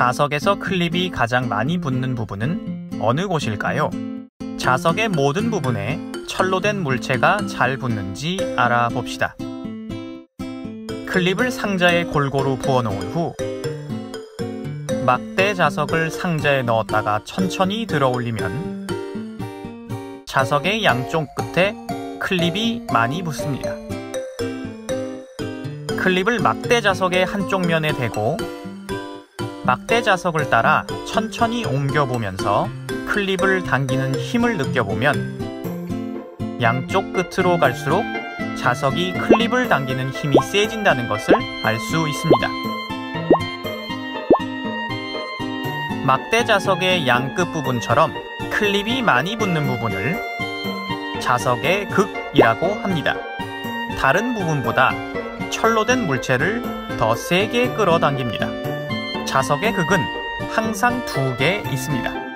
자석에서 클립이 가장 많이 붙는 부분은 어느 곳일까요? 자석의 모든 부분에 철로 된 물체가 잘 붙는지 알아봅시다. 클립을 상자에 골고루 부어놓은 후 막대 자석을 상자에 넣었다가 천천히 들어 올리면 자석의 양쪽 끝에 클립이 많이 붙습니다. 클립을 막대 자석의 한쪽 면에 대고 막대 자석을 따라 천천히 옮겨보면서 클립을 당기는 힘을 느껴보면 양쪽 끝으로 갈수록 자석이 클립을 당기는 힘이 세진다는 것을 알 수 있습니다. 막대 자석의 양 끝 부분처럼 클립이 많이 붙는 부분을 자석의 극이라고 합니다. 다른 부분보다 철로 된 물체를 더 세게 끌어당깁니다. 자석의 극은 항상 두 개 있습니다.